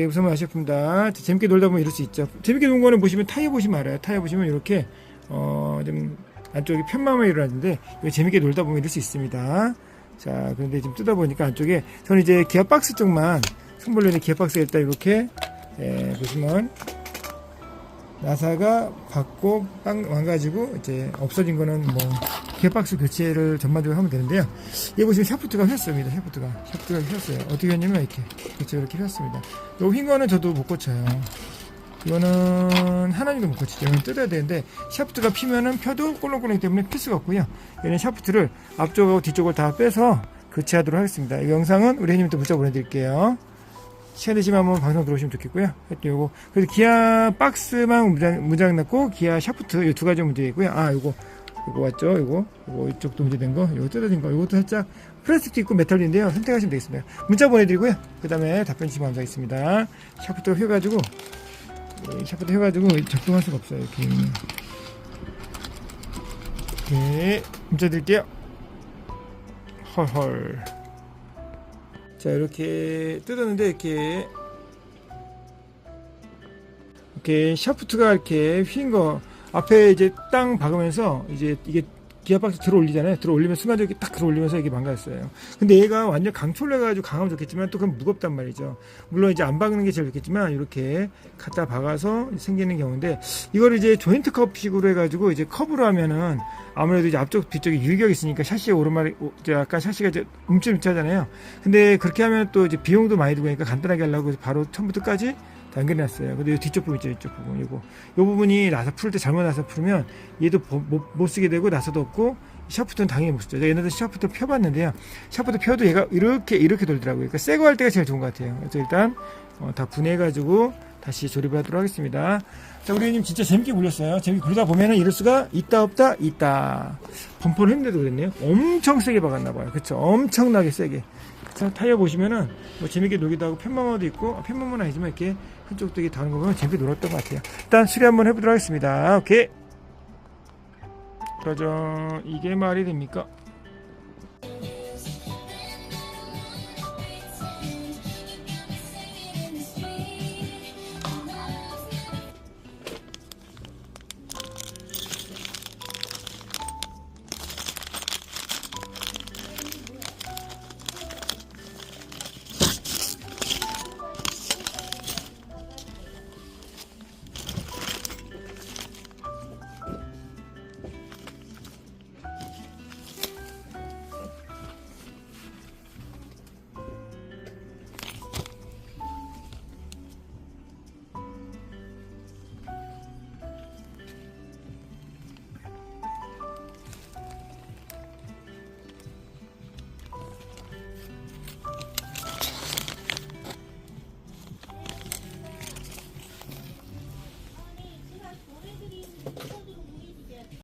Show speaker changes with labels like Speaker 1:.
Speaker 1: 네, 우선 아쉽습니다. 재밌게 놀다 보면 이럴 수 있죠. 재밌게 논 거는 보시면 타이어 보시면 알아요. 타이어 보시면 이렇게 어, 좀 안쪽에 편마음이 일어나는데 이거 재밌게 놀다 보면 이럴 수 있습니다. 자, 그런데 지금 뜯어 보니까 안쪽에 저는 이제 기아 박스 쪽만 손볼로 있는 기아 박스에 일단 이렇게 예, 보시면 나사가 받고 빵 망가지고 이제 없어진 거는 뭐 기어박스 교체를 전반적으로 하면 되는데요. 여기 보시면 샤프트가 휘었습니다. 샤프트가 샤프트가 휘었어요. 어떻게 휘었냐면 이렇게 그렇죠 이렇게 휘었습니다. 요휜 거는 저도 못 고쳐요. 이거는 하나님도 못 고치죠. 이건 뜯어야 되는데 샤프트가 피면은 펴도 꼴렁꼴렁이기 때문에 필 수가 없고요. 얘는 샤프트를 앞쪽하고 뒤쪽을 다 빼서 교체하도록 하겠습니다. 이 영상은 우리 형님한테 문자 보내드릴게요. 시간 되시면 한번 방송 들어오시면 좋겠고요. 하여튼 요거. 그래서 기아 박스만 무장, 무장 났고, 기아 샤프트, 이두 가지 문제이고요. 아, 요거, 요거 왔죠? 요거, 요거 이쪽도 문제된 거, 요거 뜯어진 거, 요것도 살짝 플라스틱도 있고 메탈인데요. 선택하시면 되겠습니다. 문자 보내드리고요. 그 다음에 답변 주시면 감사하겠습니다. 샤프트가 휘어가지고, 이 샤프트 휘어가지고 적용할 수가 없어요. 이렇게. 네, 문자 드릴게요. 헐헐. 자 이렇게 뜯었는데 이렇게 이렇게 샤프트가 이렇게 휜 거 앞에 이제 땅 박으면서 이제 이게 기아박스 들어 올리잖아요. 들어 올리면 순간적으로 딱 들어 올리면서 이게 망가졌어요. 근데 얘가 완전 강철로 해가지고 강하면 좋겠지만 또 그건 무겁단 말이죠. 물론 이제 안 박는 게 제일 좋겠지만 이렇게 갖다 박아서 생기는 경우인데 이걸 이제 조인트 컵식으로 해가지고 이제 컵으로 하면은 아무래도 이제 앞쪽 뒤쪽에 유격이 있으니까 샤시의 오르막이 오- 이제 아까 샤시가 이제 움찔움찔하잖아요. 근데 그렇게 하면 또 이제 비용도 많이 들고 그러니까 간단하게 하려고 바로 처음부터까지 당겨놨어요. 근데 이 뒤쪽 부분 있죠, 이쪽 부분. 이거. 이 부분이 나사 풀 때 잘못 나사 풀면 얘도 보- 못, 못 쓰게 되고 나사도 없고 샤프트는 당연히 못 쓰죠. 옛날에 샤프트 펴봤는데요. 샤프트 펴도 얘가 이렇게 이렇게 돌더라고요. 그러니까 새거 할 때가 제일 좋은 것 같아요. 그래서 일단 어, 다 분해해가지고 다시 조립을 하도록 하겠습니다. 자, 우리 형님 진짜 재밌게 굴렸어요. 재밌게 굴리다 보면은 이럴 수가 있다 없다 있다. 범퍼를 했는데도 그랬네요. 엄청 세게 박았나봐요. 그쵸? 엄청나게 세게. 자, 타이어 보시면은 뭐 재밌게 놀기도 하고 편마모도 있고 아, 편마모는 아니지만 이렇게 한쪽도 이렇게 다는 거 보면 재밌게 놀았던 것 같아요. 일단 수리 한번 해보도록 하겠습니다. 오케이. 그러죠. 이게 말이 됩니까?
Speaker 2: Thank you.